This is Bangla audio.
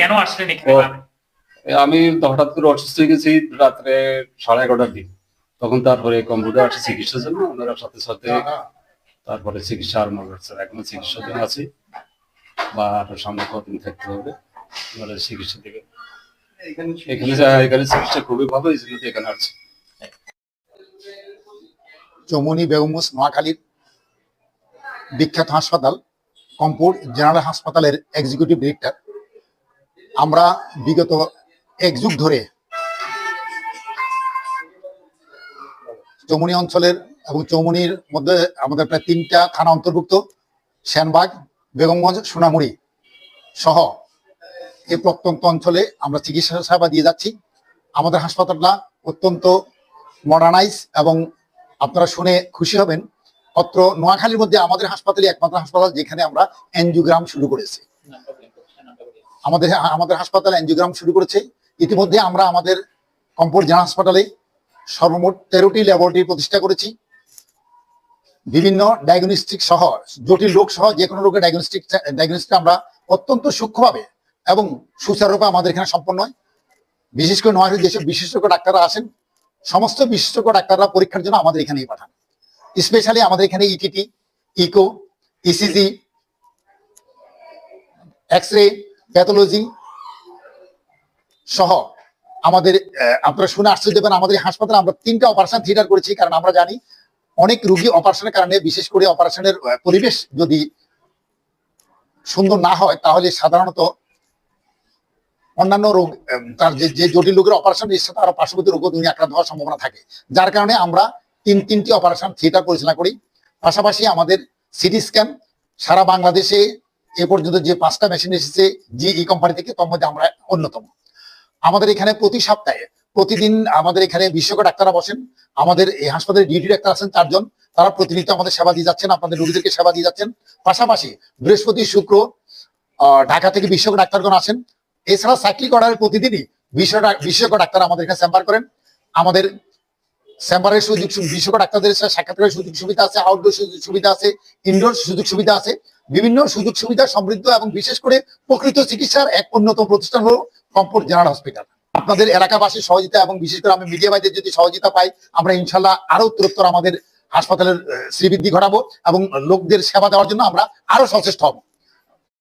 কেন আসলেন এখানে আমি হঠাৎ করে অসুস্থ হয়ে গেছি রাত্রে সাড়ে এগারোটার দিন তখন তারপরে কম্পিউটার আসে চিকিৎসার জন্য ওনারা সাথে সাথে তারপরে চিকিৎসা আরম্ভ করছে। এখনও চিকিৎসাধীন আছি। বা আরও সামনে কদিন থাকতে হবে। ওনারা চিকিৎসা দেবে এখানে এখানে চিকিৎসা খুবই ভালো এই জন্য এখানে আসছি চৌমনি বেগমগঞ্জ নোয়াখালীর বিখ্যাত হাসপাতাল কম্পুর জেনারেল হাসপাতালের এক্সিকিউটিভ ডিরেক্টর আমরা বিগত এক যুগ ধরে চৌমনি অঞ্চলের এবং চৌমনির মধ্যে আমাদের প্রায় তিনটা থানা অন্তর্ভুক্ত শ্যানবাগ বেগমগঞ্জ, সোনামুড়ি সহ এই প্রত্যন্ত অঞ্চলে আমরা চিকিৎসা সেবা দিয়ে যাচ্ছি। আমাদের হাসপাতালটা অত্যন্ত মডার্নাইজ এবং আপনারা শুনে খুশি হবেন, অত্র নোয়াখালীর মধ্যে আমাদের হাসপাতালে একমাত্র হাসপাতাল যেখানে আমরা এনজিওগ্রাম শুরু করেছি। আমাদের আমাদের হাসপাতালে এনজিওগ্রাম শুরু করেছে। ইতিমধ্যে আমরা আমাদের কম্পোর্ট জেনারেল হাসপাতালে সর্বমোট তেরোটি ল্যাবরেটরি প্রতিষ্ঠা করেছি। বিভিন্ন ডায়াগনস্টিক সহ, জটিল রোগ সহ যে কোনো রোগের ডায়াগনস্টিক ডায়াগনস্টিক আমরা অত্যন্ত সূক্ষ্মভাবে এবং সুচারুরূপে আমাদের এখানে সম্পন্ন হয়। বিশেষ করে নোয়াখালী যেসব বিশেষজ্ঞ ডাক্তাররা আসেন সমস্ত বিশেষজ্ঞ ডাক্তাররা পরীক্ষার জন্য আমাদের এখানেই পাঠান। স্পেশালি আমাদের এখানে ETT echo ECG X ray pathology সহ আমাদের আপনারা শুনে আশ্চর্য দেবেন আমাদের হাসপাতালে আমরা তিনটা অপারেশন থিয়েটার করেছি, কারণ আমরা জানি অনেক রুগী অপারেশনের কারণে, বিশেষ করে অপারেশনের পরিবেশ যদি সুন্দর না হয়, তাহলে সাধারণত অন্যান্য রোগ তার যে যে জটিল রোগের অপারেশন এর সাথে আরও পার্শ্ববর্তী রোগও তিনি আক্রান্ত হওয়ার সম্ভাবনা থাকে। যার কারণে আমরা তিন, তিনটি অপারেশন থিয়েটার পরিচালনা করি। পাশাপাশি আমাদের সিটি স্ক্যান সারা বাংলাদেশে এ পর্যন্ত যে পাঁচটা মেশিন এসেছে, যে এই কোম্পানি থেকে তার মধ্যে আমরা অন্যতম। আমাদের এখানে প্রতি সপ্তাহে, প্রতিদিন আমাদের এখানে বিশেষজ্ঞ ডাক্তাররা বসেন। আমাদের এই হাসপাতালে ডিউটি ডাক্তার আছেন চারজন। তারা প্রতিনিয়ত আমাদের সেবা দিয়ে যাচ্ছেন, আপনাদের রোগীদেরকে সেবা দিয়ে যাচ্ছেন। পাশাপাশি বৃহস্পতি, শুক্র ঢাকা থেকে বিশেষজ্ঞ ডাক্তারগণ আসেন এছাড়া সাইক্লিক করার প্রতিদিনই বিশেষজ্ঞ বিশেষজ্ঞ ডাক্তার আমাদের এখানে চেম্বার করেন। আমাদের চেম্বারের সুযোগ বিশেষজ্ঞ ডাক্তারদের সাক্ষাৎকারের সুযোগ সুবিধা আছে আউটডোর সুযোগ সুবিধা আছে ইনডোর সুযোগ সুবিধা আছে। বিভিন্ন সুযোগ সুবিধা সমৃদ্ধ এবং বিশেষ করে প্রকৃত চিকিৎসার এক অন্যতম প্রতিষ্ঠান হল কম্পোর্ট জেনারেল হসপিটাল। আপনাদের এলাকাবাসীর সহযোগিতা এবং বিশেষ করে আমি মিডিয়া যদি সহযোগিতা পাই, আমরা ইনশাল্লাহ আরও উত্তরোত্তর আমাদের হাসপাতালের শ্রীবৃদ্ধি ঘটাবো এবং লোকদের সেবা দেওয়ার জন্য আমরা আরও সচেষ্ট হব।